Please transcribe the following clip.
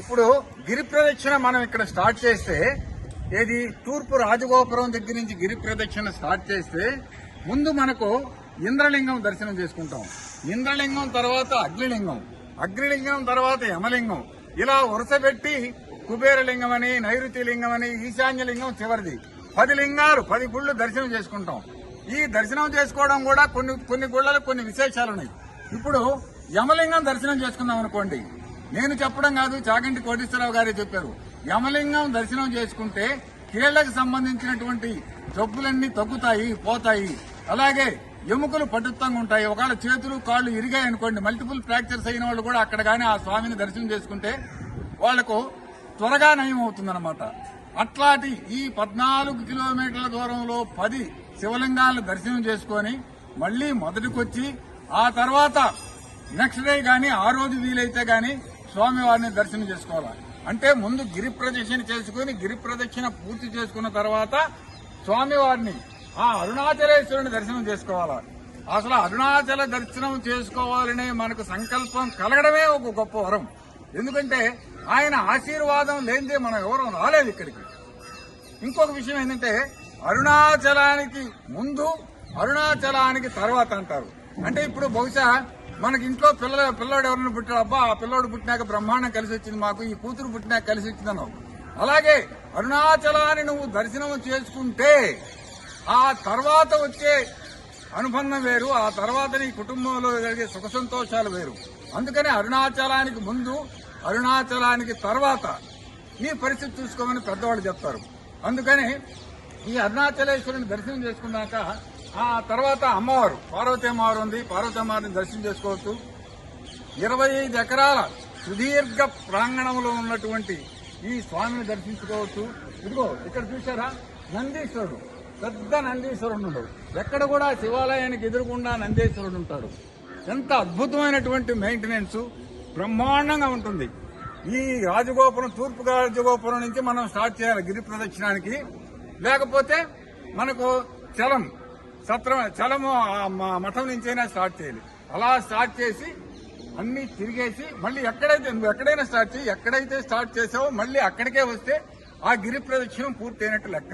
ఇప్పుడు గిరి ప్రదక్షిణ మనం ఇక్కడ స్టార్ట్ చేస్తే ఏది? తూర్పు రాజగోపురం దగ్గర నుంచి గిరి ప్రదక్షిణ స్టార్ట్ చేస్తే ముందు మనకు ఇంద్రలింగం దర్శనం చేసుకుంటాం. ఇంద్రలింగం తర్వాత అగ్నిలింగం. అగ్నిలింగం తర్వాత యమలింగం. ఇలా వరుస పెట్టి కుబేరలింగం అని నైరుతి లింగం అని ఈశాన్యలింగం చివరిది. పది లింగాలు పది గుళ్ళు దర్శనం చేసుకుంటాం. ఈ దర్శనం చేసుకోవడం కూడా కొన్ని కొన్ని గుళ్ళలు కొన్ని విశేషాలు ఉన్నాయి ఇప్పుడు యమలింగం దర్శనం చేసుకుందాం అనుకోండి. నేను చెప్పడం కాదు చాగంటి కోటేశ్వరరావు గారే చెప్పారు. యమలింగం దర్శనం చేసుకుంటే కీళ్ళకు సంబంధించినటువంటి జబ్బులన్నీ తగ్గుతాయి పోతాయి. అలాగే ఎముకలు పటుత్వంగా ఉంటాయి. ఒకవేళ చేతులు కాళ్ళు ఇరిగాయి అనుకోండి మల్టిపుల్ ఫ్రాక్చర్స్ అయిన వాళ్ళు కూడా అక్కడ గానీ ఆ స్వామిని దర్శనం చేసుకుంటే వాళ్ళకు త్వరగా నయం అవుతుందన్నమాట. అట్లాంటి ఈ పద్నాలుగు కిలోమీటర్ల దూరంలో పది శివలింగాలను దర్శనం చేసుకొని మళ్ళీ మొదటికొచ్చి ఆ తర్వాత నెక్స్ట్ డే గాని ఆ రోజు వీలైతే కానీ స్వామివారిని దర్శనం చేసుకోవాలి. అంటే ముందు గిరి ప్రదక్షిణ చేసుకుని గిరి ప్రదక్షిణ పూర్తి చేసుకున్న తర్వాత స్వామివారిని ఆ అరుణాచలేశ్వరుని దర్శనం చేసుకోవాలా. అసలు అరుణాచల దర్శనం చేసుకోవాలనే మనకు సంకల్పం కలగడమే ఒక గొప్ప వరం. ఎందుకంటే ఆయన ఆశీర్వాదం లేనిదే మనం ఎవరు రాలేదు ఇక్కడికి. ఇంకొక విషయం ఏంటంటే అరుణాచలానికి ముందు అరుణాచలానికి తర్వాత అంటారు. అంటే ఇప్పుడు బహుశా మనకి ఇంట్లో పిల్ల పిల్లోడు ఎవరైనా పుట్టాడు అబ్బా ఆ పిల్లోడు పుట్టినాక బ్రహ్మాండం కలిసి వచ్చింది మాకు ఈ కూతురు పుట్టినాక కలిసి వచ్చిందన్నావు అలాగే అరుణాచలాన్ని నువ్వు దర్శనం చేసుకుంటే ఆ తర్వాత వచ్చే అనుబంధం వేరు ఆ తర్వాత నీ కుటుంబంలో జరిగే సుఖ సంతోషాలు వేరు. అందుకని అరుణాచలానికి ముందు అరుణాచలానికి తర్వాత నీ పరిస్థితి చూసుకోమని పెద్దవాళ్ళు చెప్తారు. అందుకని ఈ అరుణాచలేశ్వరుని దర్శనం చేసుకున్నాక ఆ తర్వాత అమ్మవారు పార్వతి అమ్మవారు ఉంది. పార్వతి అమ్మవారిని దర్శనం చేసుకోవచ్చు. ఇరవై ఐదు ఎకరాల సుదీర్ఘ ప్రాంగణంలో ఉన్నటువంటి ఈ స్వామిని దర్శించుకోవచ్చు. ఇదిగో ఇక్కడ చూసారా నందీశ్వరుడు పెద్ద నందీశ్వరుడు ఉన్నాడు. ఎక్కడ కూడా శివాలయానికి ఎదురుగుండా నందీశ్వరుడు ఉంటాడు. ఎంత అద్భుతమైనటువంటి మెయింటెనెన్స్ బ్రహ్మాండంగా ఉంటుంది. ఈ రాజగోపురం తూర్పు రాజగోపురం నుంచి మనం స్టార్ట్ చేయాలి గిరి ప్రదక్షిణానికి. లేకపోతే మనకు చలం సత్రం చలము ఆ మ- మఠం నుంచైనా స్టార్ట్ చేయాలి. అలా స్టార్ట్ చేసి అన్ని తిరిగేసి మళ్ళీ ఎక్కడైతే నువ్వు ఎక్కడైనా స్టార్ట్ చేయి ఎక్కడైతే స్టార్ట్ చేసావో మళ్ళీ అక్కడికే వస్తే ఆ గిరి ప్రదక్షిణం పూర్తయినట్టు లెక్క.